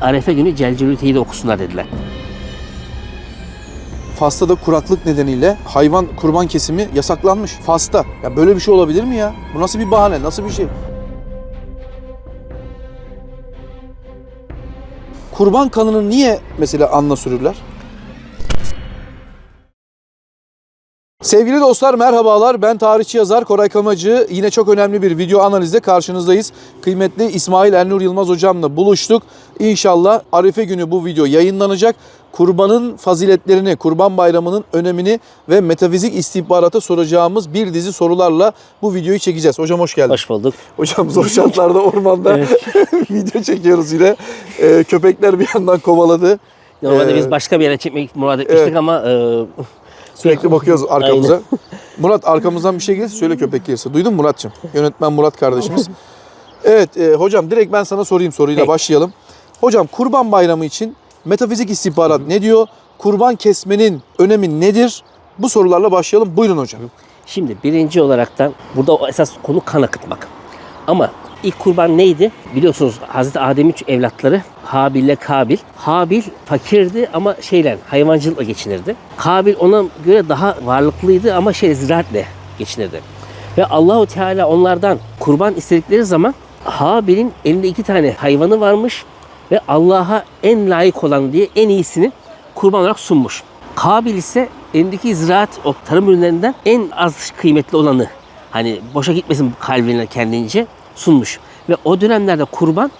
Arefe günü Celcelüte'yi de okusunlar dediler. Fas'ta da kuraklık nedeniyle hayvan kurban kesimi yasaklanmış. Fas'ta. Ya böyle bir şey olabilir mi ya? Bu nasıl bir bahane? Nasıl bir şey? Kurban kanını niye mesela anla sürürler? Sevgili dostlar merhabalar. Ben tarihçi yazar Koray Kamacı. Yine çok önemli bir video analizde karşınızdayız. Kıymetli İsmail Elnur Yılmaz hocamla buluştuk. İnşallah Arife günü bu video yayınlanacak. Kurbanın faziletlerini, kurban bayramının önemini ve metafizik istihbarata soracağımız bir dizi sorularla bu videoyu çekeceğiz. Hocam hoş geldin. Hoş bulduk. Hocam zor şartlarda ormanda video çekiyoruz yine. Ee, köpekler bir yandan kovaladı. Normalde Ee, biz başka bir yere çekmek murad etmiştik evet. ama e, Sürekli bakıyoruz arkamıza. Murat arkamızdan bir şey gelirse söyle köpek gelirse. Duydun mu Muratçım? Yönetmen Murat kardeşimiz. Evet e, hocam direkt ben sana sorayım soruyla Peki. başlayalım. Hocam kurban bayramı için metafizik istihbarat ne diyor? Kurban kesmenin önemi nedir? Bu sorularla başlayalım. Buyurun hocam. Şimdi birinci olaraktan burada esas konu kan akıtmak. Ama ilk kurban neydi? Biliyorsunuz Hazreti Adem'in evlatları Habil ile Kabil. Habil fakirdi ama şeyle hayvancılıkla geçinirdi. Kabil ona göre daha varlıklıydı ama şey ziraatle geçinirdi. Ve Allahu Teala onlardan kurban istedikleri zaman Habil'in elinde iki tane hayvanı varmış ve Allah'a en layık olan diye en iyisini kurban olarak sunmuş. Kabil ise elindeki ziraat o tarım ürünlerinden en az kıymetli olanı hani boşa gitmesin kalbine kendince sunmuş. Ve o dönemlerde kurban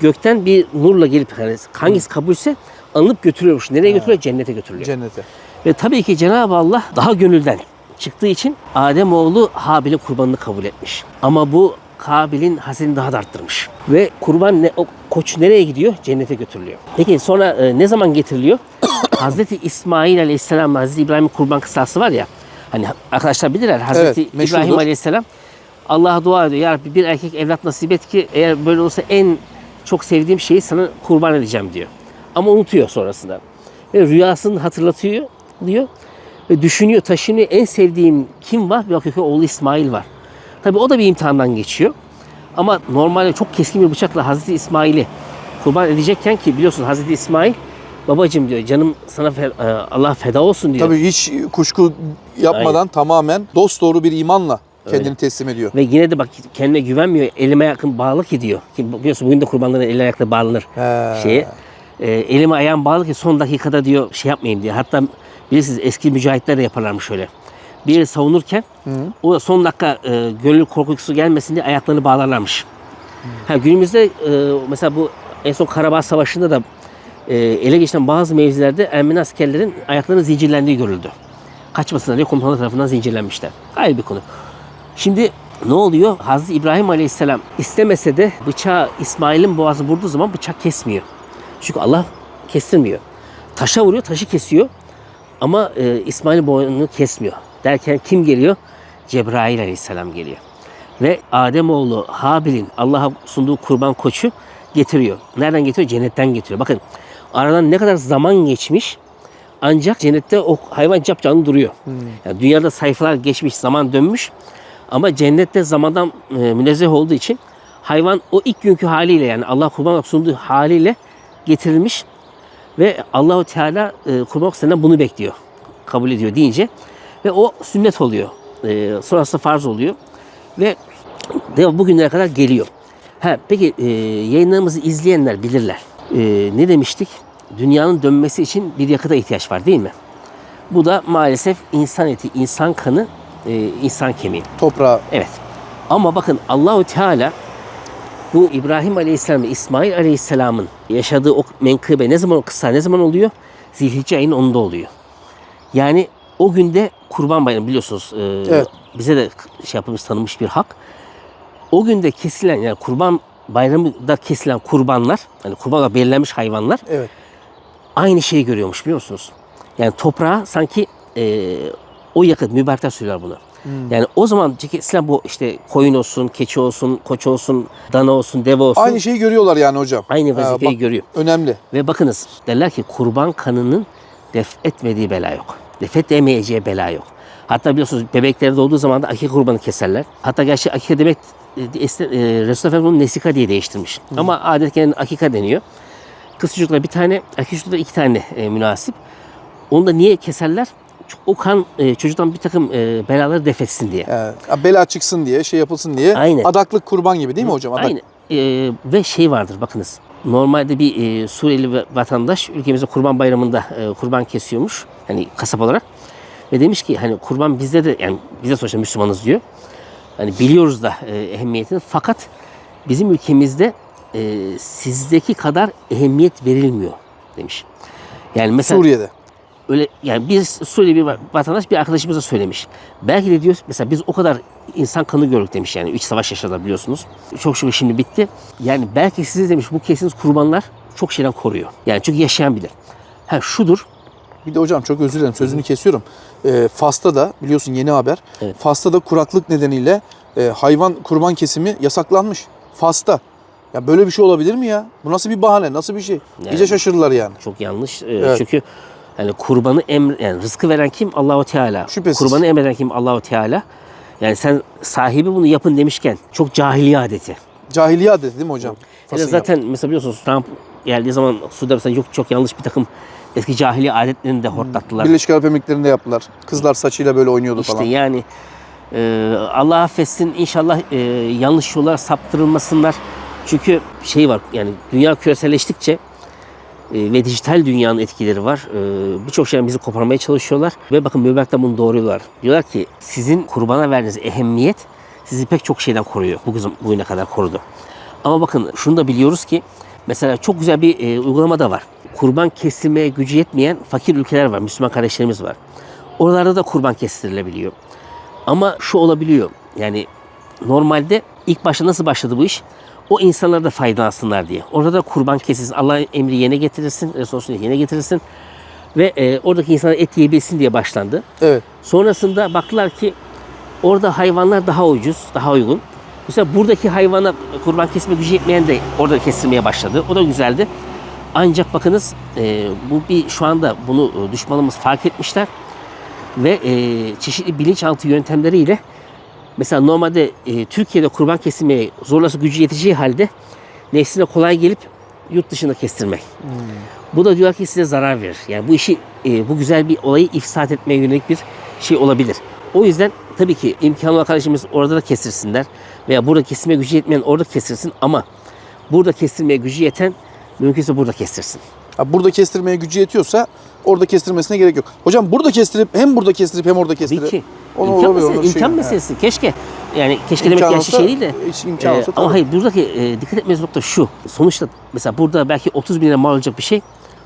gökten bir nurla gelip hani hangisi kabulse alınıp götürüyormuş. Nereye götürüyor? Cennete götürülüyor. Cennete. Ve tabii ki Cenab-ı Allah daha gönülden çıktığı için Adem oğlu Habil'in kurbanını kabul etmiş. Ama bu Kabil'in hasedini daha da arttırmış. Ve kurban ne, o koç nereye gidiyor? Cennete götürülüyor. Peki sonra e, ne zaman getiriliyor? Hazreti İsmail Aleyhisselam Hazreti İbrahim kurban kıssası var ya. Hani arkadaşlar bilirler Hazreti Evet, meşhurdur. İbrahim Aleyhisselam Allah'a dua ediyor. Ya Rabbi bir erkek evlat nasip et ki eğer böyle olursa en çok sevdiğim şeyi sana kurban edeceğim diyor. Ama unutuyor sonrasında. Ve rüyasını hatırlatıyor diyor. Ve düşünüyor, taşınıyor. En sevdiğim kim var? Bir bakıyor oğlu İsmail var. Tabii o da bir imtihandan geçiyor. Ama normalde çok keskin bir bıçakla Hazreti İsmail'i kurban edecekken ki biliyorsun Hazreti İsmail babacım diyor canım sana fe- e, Allah feda olsun diyor. Tabii hiç kuşku yapmadan tamamen dost doğru bir imanla kendini Öyle. teslim ediyor. Ve yine de bak kendine güvenmiyor. Elime yakın bağlı ki diyor. Ki biliyorsun bugün de kurbanların el ayakta bağlanır He. şeye. E, elime ayağım bağlı ki son dakikada diyor şey yapmayayım diyor. Hatta bilirsiniz eski mücahitler de yaparlarmış şöyle. Bir yeri savunurken o da son dakika e, gönül korkusu gelmesin diye ayaklarını bağlarlarmış. Ha, günümüzde e, mesela bu en son Karabağ Savaşı'nda da e, ele geçen bazı mevzilerde Ermeni askerlerin ayaklarının zincirlendiği görüldü. Kaçmasınlar diye komutanlar tarafından zincirlenmişler. Ayrı bir konu. Şimdi ne oluyor? Hazreti İbrahim Aleyhisselam istemese de bıçağı İsmail'in boğazı vurduğu zaman bıçak kesmiyor. Çünkü Allah kestirmiyor. Taşa vuruyor, taşı kesiyor. Ama e, İsmail'in boynunu kesmiyor. Derken kim geliyor? Cebrail Aleyhisselam geliyor. Ve Ademoğlu Habil'in Allah'a sunduğu kurban koçu getiriyor. Nereden getiriyor? Cennetten getiriyor. Bakın aradan ne kadar zaman geçmiş ancak cennette o hayvan capcanlı duruyor. Yani dünyada sayfalar geçmiş, zaman dönmüş. Ama cennette zamandan e, münezzeh olduğu için hayvan o ilk günkü haliyle yani Allah kurban sunduğu haliyle getirilmiş ve Allahu Teala e, kurban senden bunu bekliyor. Kabul ediyor deyince ve o sünnet oluyor. E, sonrasında farz oluyor ve de bugünlere kadar geliyor. Ha, peki e, yayınlarımızı izleyenler bilirler. E, ne demiştik? Dünyanın dönmesi için bir yakıta ihtiyaç var değil mi? Bu da maalesef insan eti, insan kanı, e, insan kemiği. Toprağa Evet. Ama bakın Allahu Teala bu İbrahim Aleyhisselam ve İsmail Aleyhisselam'ın yaşadığı o menkıbe ne zaman o kısa ne zaman oluyor? Zilhicce ayının 10'unda oluyor. Yani o günde kurban bayramı biliyorsunuz. e, Evet. Bize de şey yapılmış tanınmış bir hak. O günde kesilen yani kurban bayramında kesilen kurbanlar, hani kurban olarak belirlenmiş hayvanlar evet. aynı şeyi görüyormuş biliyor musunuz? Yani toprağa sanki e, o yakıt mübarekler söylüyorlar bunu. Yani o zaman kesilen bu işte koyun olsun, keçi olsun, koç olsun, dana olsun, deve olsun. Aynı şeyi görüyorlar yani hocam. Aynı vazifeyi bak, görüyor. Önemli. Ve bakınız derler ki kurban kanının def etmediği bela yok. Def edemeyeceği bela yok. Hatta biliyorsunuz bebekleri doğduğu zaman da akike kurbanı keserler. Hatta gerçi akike demek e, e, Resulullah Efendimiz bunu nesika diye değiştirmiş. Ama adet gelen akika deniyor. Kız çocuklara bir tane, erkek çocuklara iki tane e, münasip. Onu da niye keserler? O kan e, çocuktan bir takım e, belaları defetsin diye. Evet. Bela çıksın diye, şey yapılsın diye. Aynen. Adaklık kurban gibi değil mi hocam? Adak. Aynı. E, ve şey vardır bakınız. Normalde bir e, Suriyeli vatandaş ülkemizde Kurban Bayramı'nda e, kurban kesiyormuş. Hani kasap olarak. Ve demiş ki hani kurban bizde de yani biz de sonuçta Müslümanız diyor. Hani biliyoruz da e, ehemmiyetini. Fakat bizim ülkemizde e, sizdeki kadar ehemmiyet verilmiyor demiş. Yani mesela Suriye'de. Öyle yani bir Suriyeli bir vatandaş bir arkadaşımıza söylemiş. Belki de diyor mesela biz o kadar insan kanı gördük demiş yani. Üç savaş yaşadılar biliyorsunuz. Çok şükür şimdi bitti. Yani belki size demiş bu kestiğiniz kurbanlar çok şeyden koruyor. Yani çünkü yaşayan bilir. Ha şudur. Bir de hocam çok özür dilerim sözünü kesiyorum. Ee, Fas'ta da biliyorsun yeni haber. Evet. Fas'ta da kuraklık nedeniyle e, hayvan kurban kesimi yasaklanmış. Fas'ta. Ya böyle bir şey olabilir mi ya? Bu nasıl bir bahane? Nasıl bir şey? Yani- İyice şaşırdılar yani. Çok yanlış. Ee, Evet. Çünkü yani kurbanı emr yani rızkı veren kim? Allahu Teala. Şüphesiz. Kurbanı emreden kim? Allahu Teala. Yani sen sahibi bunu yapın demişken çok cahiliye adeti. Cahiliye adeti değil mi hocam? Fas'ın zaten mesela biliyorsunuz Trump geldiği zaman Suudi Arabistan yok çok yanlış bir takım eski cahiliye adetlerini de hortlattılar. Birleşik Arap Emirlikleri'nde yaptılar. Kızlar saçıyla böyle oynuyordu İşte falan. yani e, Allah affetsin inşallah e, yanlış yola saptırılmasınlar. Çünkü şey var yani dünya küreselleştikçe ve dijital dünyanın etkileri var. E, Birçok şeyden bizi koparmaya çalışıyorlar. Ve bakın mübarek bunu doğruyorlar. Diyorlar ki sizin kurbana verdiğiniz ehemmiyet sizi pek çok şeyden koruyor. Bu kızım bugüne kadar korudu. Ama bakın şunu da biliyoruz ki mesela çok güzel bir e, uygulama da var. Kurban kesilmeye gücü yetmeyen fakir ülkeler var. Müslüman kardeşlerimiz var. Oralarda da kurban kestirilebiliyor. Ama şu olabiliyor. Yani normalde ilk başta nasıl başladı bu iş? O insanlar da faydalansınlar diye. Orada da kurban kesilsin. Allah'ın emri yerine getirilsin. Resulü'nün yerine getirilsin. Ve e, oradaki insanlar et yiyebilsin diye başlandı. Evet. Sonrasında baktılar ki orada hayvanlar daha ucuz, daha uygun. Mesela buradaki hayvana kurban kesme gücü yetmeyen de orada kestirmeye başladı. O da güzeldi. Ancak bakınız e, bu bir şu anda bunu e, düşmanımız fark etmişler ve e, çeşitli bilinçaltı yöntemleriyle mesela normalde e, Türkiye'de kurban kesilmeye zorlası gücü yeteceği halde nefsine kolay gelip yurt dışında kestirmek. Bu da diyor ki size zarar verir. Yani bu işi e, bu güzel bir olayı ifsat etmeye yönelik bir şey olabilir. O yüzden tabii ki imkanı olan kardeşimiz orada da kestirsinler veya burada kestirmeye gücü yetmeyen orada kestirsin ama burada kestirmeye gücü yeten mümkünse burada kestirsin. Ha, burada kestirmeye gücü yetiyorsa orada kestirmesine gerek yok. Hocam burada kestirip hem burada kestirip hem orada kestirip. ki. Onu imkan olabilir, meselesi, şey- imkan evet. meselesi. Keşke yani keşke demek İmkan gerçi olsa- şey değil de. hiç imkan Ee, olsa ama tabii. hayır buradaki e, dikkat etmeniz nokta şu. Sonuçta mesela burada belki 30 bin lira mal olacak bir şey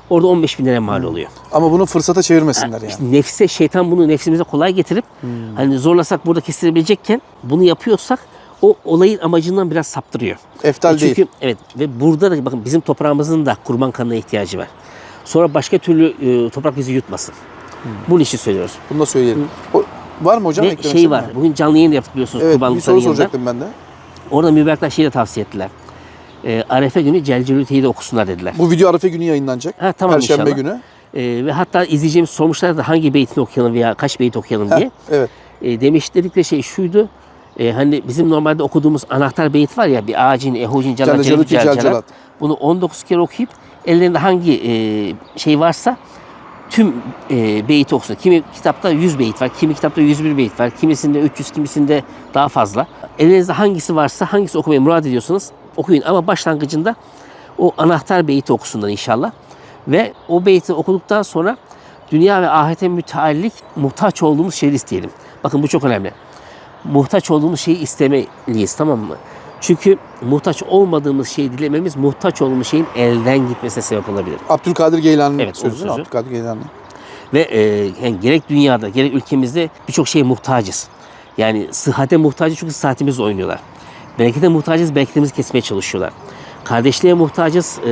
orada 15 bin lira mal oluyor. Ama bunu fırsata çevirmesinler yani. İşte nefse şeytan bunu nefsimize kolay getirip hani zorlasak burada kestirebilecekken bunu yapıyorsak o olayın amacından biraz saptırıyor. Eftal E Çünkü değil. evet ve burada da bakın bizim toprağımızın da kurban kanına ihtiyacı var. Sonra başka türlü e, toprak bizi yutmasın. Bunun için söylüyoruz. Bunu da söyleyelim. O, var mı hocam? Ve şey var. mi? Bugün canlı yayın da yaptık biliyorsunuz Evet bir soru soracaktım ben de. Orada mübarekler şeyi de tavsiye ettiler. E, Arefe günü Celcelül de okusunlar dediler. Bu video Arife günü yayınlanacak. Ha, tamam Perşembe inşallah. günü. E, ve hatta izleyeceğimiz sormuşlar da hangi beytini okuyalım veya kaç beyt okuyalım diye. evet. E, demiş dedikleri şey şuydu. E, hani bizim normalde okuduğumuz anahtar beyit var ya bir ağacın, ehucin, cellat, Celle Celal. Bunu 19 kere okuyup ellerinde hangi e, şey varsa tüm e, beyti okusun. Kimi kitapta 100 beyit var, kimi kitapta 101 beyit var, kimisinde 300, kimisinde daha fazla. Elinizde hangisi varsa hangisi okumayı murad ediyorsanız okuyun ama başlangıcında o anahtar beyti okusunlar inşallah. Ve o beyti okuduktan sonra dünya ve ahirete müteallik muhtaç olduğumuz şeyi isteyelim. Bakın bu çok önemli. Muhtaç olduğumuz şeyi istemeliyiz tamam mı? Çünkü muhtaç olmadığımız şeyi dilememiz muhtaç olduğumuz şeyin elden gitmesine sebep olabilir. Abdülkadir Geylani'nin Evet, sözü. sözü. Abdülkadir Geylani. Ve e, yani gerek dünyada gerek ülkemizde birçok şeye muhtacız. Yani sıhhate muhtacız çünkü sıhhatimizle oynuyorlar. Berekete muhtacız, bereketimizi kesmeye çalışıyorlar. Kardeşliğe muhtacız. e,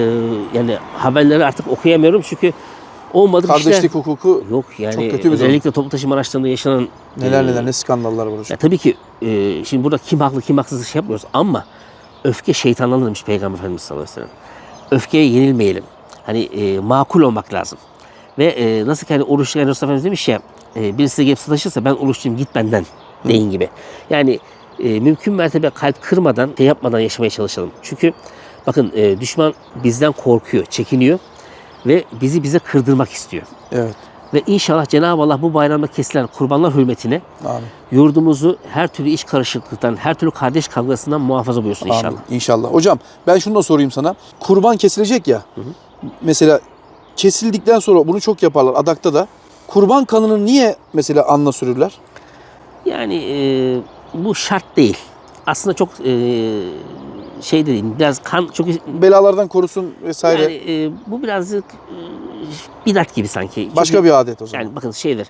yani haberleri artık okuyamıyorum çünkü olmadık Kardeşlik işler. hukuku Yok yani çok kötü bir durum. özellikle toplu taşıma araçlarında yaşanan neler e, neler ne skandallar var hocam. ya tabii ki e, şimdi burada kim haklı kim haksız şey yapmıyoruz ama öfke şeytandan demiş Peygamber Efendimiz sallallahu aleyhi ve sellem. Öfkeye yenilmeyelim. Hani e, makul olmak lazım. Ve e, nasıl ki hani oruçlu yani Efendimiz demiş ya e, birisi gelip sataşırsa ben oruçluyum git benden deyin gibi. Yani e, mümkün mertebe kalp kırmadan şey yapmadan yaşamaya çalışalım. Çünkü Bakın e, düşman bizden korkuyor, çekiniyor ve bizi bize kırdırmak istiyor. Evet. Ve inşallah Cenab-ı Allah bu bayramda kesilen kurbanlar hürmetine Amin. yurdumuzu her türlü iş karışıklıktan, her türlü kardeş kavgasından muhafaza buyursun inşallah. Amin. İnşallah. Hocam ben şunu da sorayım sana. Kurban kesilecek ya. Mesela kesildikten sonra bunu çok yaparlar adakta da. Kurban kanını niye mesela anla sürürler? Yani e, bu şart değil. Aslında çok e, şey de değil. Biraz kan çok Belalardan korusun vesaire. yani e, bu birazcık e, bidat gibi sanki. Çünkü- Başka bir adet o zaman. yani bakın şeydir.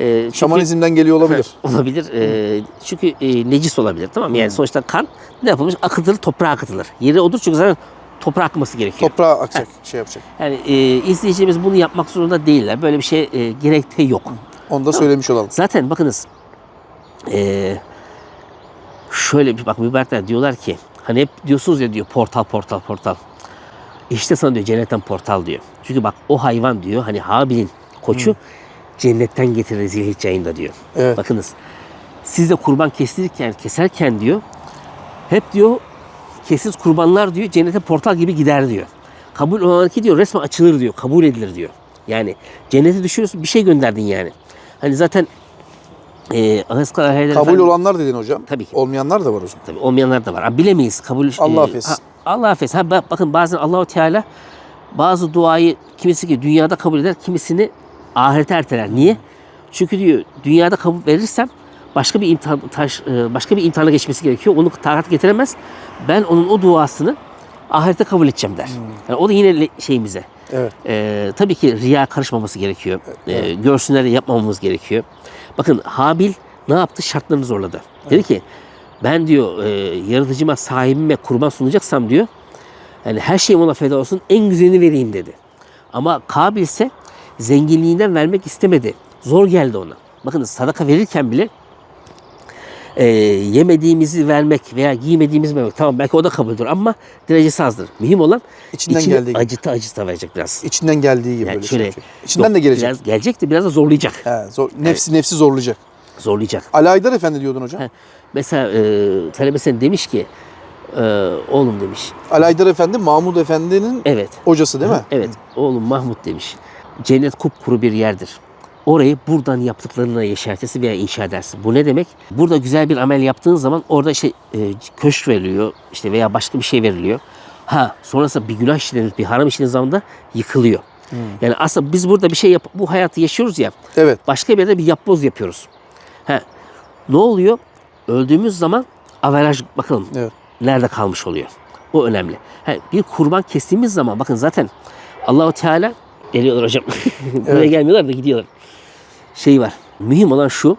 E, çünkü- Şamanizmden geliyor olabilir. olabilir. E, çünkü e, necis olabilir. Tamam mı? Yani sonuçta kan ne yapılmış? Akıtılır, toprağa akıtılır. Yeri odur çünkü zaten toprağa akması gerekiyor. Toprağa akacak, şey yapacak. yani e, izleyicilerimiz bunu yapmak zorunda değiller. Böyle bir şey e, gerekte yok. Onu da söylemiş olalım. Zaten bakınız e, şöyle bir bak mübarekler diyorlar ki hani hep diyorsunuz ya diyor portal portal portal. İşte sana diyor cennetten portal diyor. Çünkü bak o hayvan diyor hani Habil'in koçu cennetten getirir zilhicce diyor. Evet. Bakınız siz de kurban kestirirken keserken diyor hep diyor kesiz kurbanlar diyor cennete portal gibi gider diyor. Kabul olanınki diyor resmen açılır diyor. Kabul edilir diyor. Yani cennete düşüyorsun bir şey gönderdin yani. Hani zaten e, Ahıskal Ahayler Kabul Efendi- olan dedin hocam. Tabii ki. Olmayanlar da var o zaman. Tabii olmayanlar da var. Ha, bilemeyiz. Kabul Allah e, affetsin. ha, Allah affetsin. Ha, bak- bakın bazen Allahu Teala bazı duayı kimisi ki dünyada kabul eder, kimisini ahirete erteler. Niye? Çünkü diyor dünyada kabul verirsem başka bir imtihan taş, e, başka bir imtihana geçmesi gerekiyor. Onu takat getiremez. Ben onun o duasını ahirete kabul edeceğim der. Yani o da yine şeyimize. Evet. Ee, tabii ki riya karışmaması gerekiyor. Ee, görsünler de yapmamamız gerekiyor. Bakın Habil ne yaptı? Şartlarını zorladı. Dedi ki ben diyor e, yaratıcıma sahibime kurban sunacaksam diyor yani her şeyim ona feda olsun en güzelini vereyim dedi. Ama Kabil ise zenginliğinden vermek istemedi. Zor geldi ona. Bakın sadaka verirken bile e, yemediğimizi vermek veya giymediğimizi vermek tamam belki o da kabuldür ama derecesi azdır. Mühim olan İçinden geldiği gibi. acıta acıta verecek biraz. İçinden geldiği gibi Yani böyle şöyle- şey. İçinden de gelecek. Biraz gelecek de biraz da zorlayacak. He, zor, nefsi nefsi zorlayacak. Zorlayacak. Ali Aydar Efendi diyordun hocam. He. Mesela e, talebesine demiş ki e, oğlum demiş. Ali Aydar Efendi Mahmud Efendi'nin Evet. hocası değil mi? Evet. Oğlum Mahmut demiş. Cennet kupkuru bir yerdir. Orayı buradan yaptıklarına yeşertesi veya inşa edersin. Bu ne demek? Burada güzel bir amel yaptığın zaman orada işte e, köşk veriliyor işte veya başka bir şey veriliyor. Ha sonrasında bir günah işlenir, bir haram işlenir zamanında yıkılıyor. Yani aslında biz burada bir şey yap bu hayatı yaşıyoruz ya. Evet. Başka bir yerde bir yapboz yapıyoruz. Ha, ne oluyor? Öldüğümüz zaman averaj bakalım Evet. nerede kalmış oluyor. O önemli. Ha, bir kurban kestiğimiz zaman bakın zaten Allahu Teala geliyorlar hocam. Buraya Evet. gelmiyorlar da gidiyorlar. Şey var. Mühim olan şu.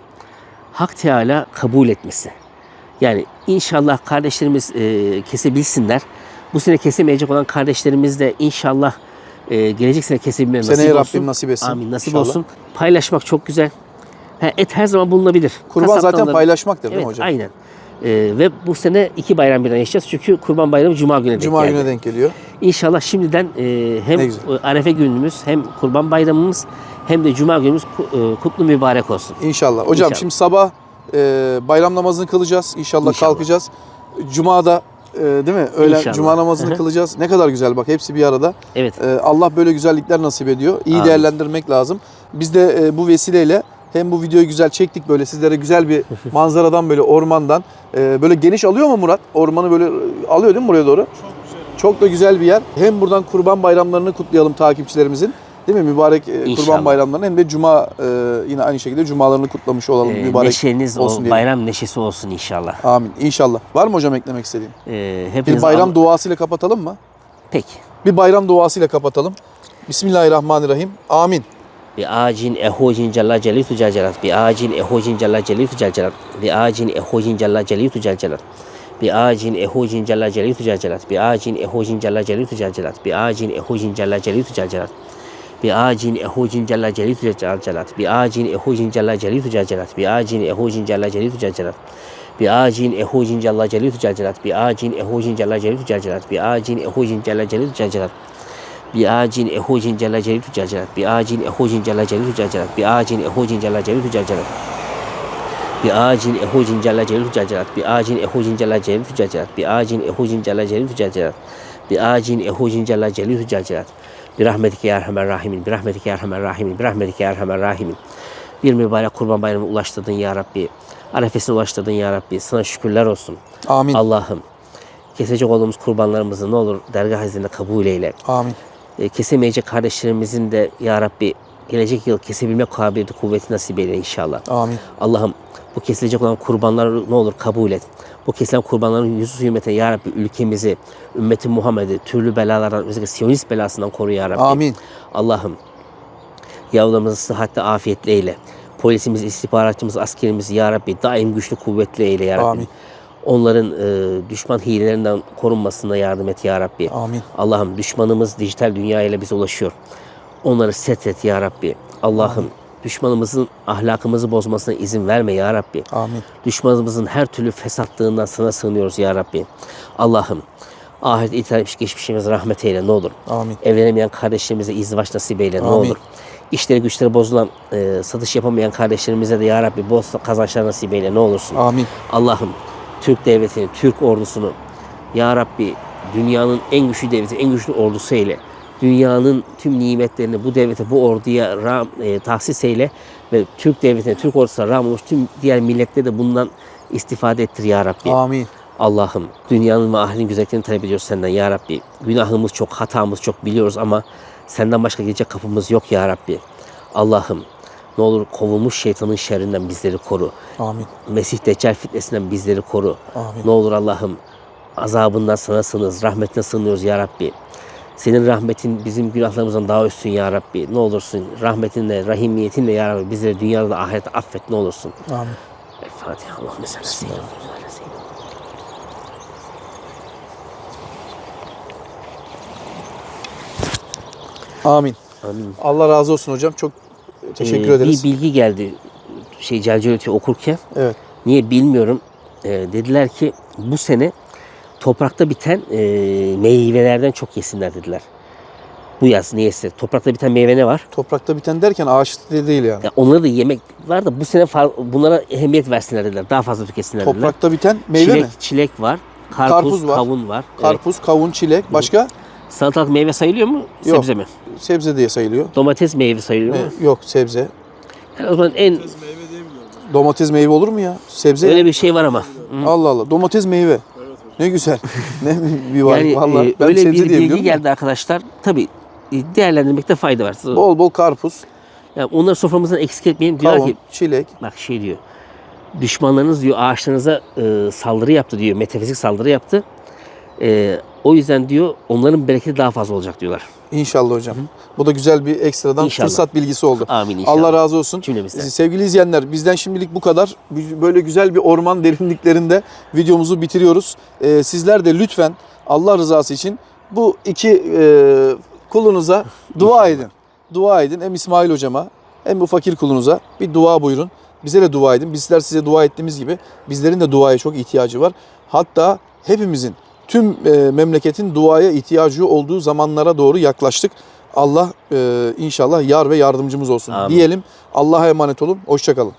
Hak Teala kabul etmesi. Yani inşallah kardeşlerimiz e, kesebilsinler. Bu sene kesemeyecek olan kardeşlerimiz de inşallah e, gelecek sene kesebilmeleri nasip Seneye olsun. Rabbim nasip etsin. Amin nasip inşallah. olsun. Paylaşmak çok güzel. Ha, et her zaman bulunabilir. Kurban Kasaptan zaten alırım. paylaşmaktır değil Evet mi hocam? aynen. Ee, ve bu sene iki bayram birden yaşayacağız. Çünkü Kurban Bayramı Cuma gününe denk Cuma geldi. gününe denk geliyor. İnşallah şimdiden e, hem güzel. Arefe günümüz hem Kurban Bayramımız hem de Cuma günümüz e, kutlu mübarek olsun. İnşallah. Hocam İnşallah. şimdi sabah e, bayram namazını kılacağız. İnşallah, İnşallah. kalkacağız. Cuma'da e, değil mi? Öğlen İnşallah. cuma namazını Hı hı. kılacağız. Ne kadar güzel bak hepsi bir arada. Evet. E, Allah böyle güzellikler nasip ediyor. İyi Amin. değerlendirmek lazım. Biz de e, bu vesileyle hem bu videoyu güzel çektik böyle sizlere güzel bir manzaradan böyle ormandan e, böyle geniş alıyor mu Murat? Ormanı böyle e, alıyor değil mi buraya doğru? Çok. Çok da güzel bir yer. Hem buradan kurban bayramlarını kutlayalım takipçilerimizin. Değil mi? Mübarek e, kurban İnşallah. bayramlarını hem de cuma e, yine aynı şekilde cumalarını kutlamış olalım. Ee, mübarek neşeniz olsun o bayram neşesi olsun inşallah. Amin. İnşallah. Var mı hocam eklemek istediğin? Ee, Bir bayram Al- duasıyla kapatalım mı? Peki. Bir bayram duasıyla kapatalım. Bismillahirrahmanirrahim. Amin. Bir acin ehocin cella celitu celcelat. Bir acin ehocin cella celitu celcelat. Bir acin ehocin cella celitu celcelat. Bir acin ehocin cella celitu celcelat. Bir acin ehocin cella celitu celcelat. Bir acin ehocin cella celitu celcelat. Bir acin ehocin cella celitu celcelat. Bir acin ehocin cella celitu celcelat. Bir acin ehocin cella celitu celcelat. Bir acin ehocin cella celitu celcelat. Bir acin ehocin cella celitu celcelat. Bir acin ehocin cella celitu celcelat. Bir acin ehocin cella celitu celcelat. Bir acin ehocin cella celitu celcelat. Bir acin ehocin cella celitu celcelat. Bir acin ehocin cella celitu celcelat. Bir acin ehocin cella celitu celcelat. Bir acin ehocin cella celitu celcelat. Bi acin ehucin cella celilü celcelat. Bir rahmetike ya erhamer rahimin. Bir rahmetike ya erhamer rahimin. Bir rahmetike ya erhamer rahimin. Bir mübarek kurban bayramına ulaştırdın ya Rabbi. Arefesine ulaştırdın ya Rabbi. Sana şükürler olsun. Amin. Allah'ım kesecek olduğumuz kurbanlarımızı ne olur dergah izniyle kabul eyle. Amin. E, kesemeyecek kardeşlerimizin de ya Rabbi gelecek yıl kesebilme kabiliyeti kuvveti nasip eyle inşallah. Amin. Allah'ım bu kesilecek olan kurbanları ne olur kabul et. Bu kesilen kurbanların yüzü hürmetine ya Rabbi ülkemizi, ümmeti Muhammed'i türlü belalardan, özellikle Siyonist belasından koru ya Rabbi. Amin. Allah'ım yavrularımızı sıhhatle afiyetle eyle. Polisimiz, istihbaratçımız, askerimiz ya Rabbi daim güçlü kuvvetli eyle ya Rabbi. Amin. Onların e, düşman hilelerinden korunmasına yardım et ya Rabbi. Amin. Allah'ım düşmanımız dijital dünya ile bize ulaşıyor. Onları setret ya Rabbi. Allah'ım düşmanımızın ahlakımızı bozmasına izin verme ya Rabbi. Amin. Düşmanımızın her türlü fesatlığından sana sığınıyoruz ya Rabbi. Allah'ım ahiret ithal geçmişimize rahmet eyle ne olur. Amin. Evlenemeyen kardeşlerimize izdivaç nasip eyle ne Amin. olur. İşleri güçleri bozulan, e, satış yapamayan kardeşlerimize de ya Rabbi bol kazançlar nasip eyle ne olursun. Amin. Allah'ım Türk devletini, Türk ordusunu Ya Rabbi dünyanın en güçlü devleti, en güçlü ordusu eyle. Dünyanın tüm nimetlerini bu devlete, bu orduya ram, e, tahsis eyle ve Türk devletine, Türk ordusuna ram olmuş tüm diğer milletlere de bundan istifade ettir Ya Rabbi. Amin. Allah'ım dünyanın ve ahirin güzelliklerini talep ediyoruz senden Ya Rabbi. Günahımız çok, hatamız çok biliyoruz ama senden başka gidecek kapımız yok Ya Rabbi. Allah'ım ne olur kovulmuş şeytanın şerrinden bizleri koru. Amin. Mesih Deccal fitnesinden bizleri koru. Amin. Ne olur Allah'ım azabından sana sığınırız, rahmetine sığınıyoruz ya Rabbi. Senin rahmetin bizim günahlarımızdan daha üstün ya Rabbi. Ne olursun rahmetinle, rahimiyetinle ya Rabbi bizleri dünyada da ahirette affet ne olursun. Amin. El Fatiha. Allahümme salli seyyidina. Amin. Amin. Allah razı olsun hocam. Çok teşekkür Ee, ederiz. Bir bilgi geldi şey Celcelötü okurken. Evet. Niye bilmiyorum. Ee, dediler ki bu sene toprakta biten e, meyvelerden çok yesinler dediler. Bu yaz niyeyse. Toprakta biten meyve ne var? Toprakta biten derken ağaçta değil yani. Ya onları da yemek var da bu sene bunlara ehemmiyet versinler dediler. Daha fazla tüketsinler dediler. Toprakta biten meyve çilek, mi? Çilek var. Karpuz, Karpuz var. kavun var. Evet. Karpuz, kavun, çilek. Başka? Salatalık meyve sayılıyor mu? Yok. Sebze mi? Sebze diye sayılıyor. Domates meyve sayılıyor mu? E, Yok sebze. Yani o zaman en Domates meyve olur mu ya? Sebze. öyle bir şey var ama. Hı. Allah Allah. Domates meyve. Ne güzel. ne bir var. Yani Vallahi e, öyle bir bilgi biliyorum da. geldi arkadaşlar. Tabii e, değerlendirmekte fayda var. Bol bol karpuz, Yani onları soframızdan eksik etmeyin. Diyorlar kavun, ki çilek. bak şey diyor. Düşmanlarınız diyor ağaçlarınıza e, saldırı yaptı diyor. Metafizik saldırı yaptı. E, o yüzden diyor onların bereketi daha fazla olacak diyorlar. İnşallah hocam. Bu da güzel bir ekstradan İnşallah. fırsat bilgisi oldu. Amin inşallah. Allah razı olsun. Cümlemizden. Sevgili izleyenler bizden şimdilik bu kadar. Böyle güzel bir orman derinliklerinde videomuzu bitiriyoruz. Ee, sizler de lütfen Allah rızası için bu iki e, kulunuza dua edin. Dua edin hem İsmail hocama hem bu fakir kulunuza bir dua buyurun. Bize de dua edin. Bizler size dua ettiğimiz gibi bizlerin de duaya çok ihtiyacı var. Hatta hepimizin tüm e, memleketin duaya ihtiyacı olduğu zamanlara doğru yaklaştık. Allah e, inşallah yar ve yardımcımız olsun Amin. diyelim. Allah'a emanet olun. Hoşçakalın.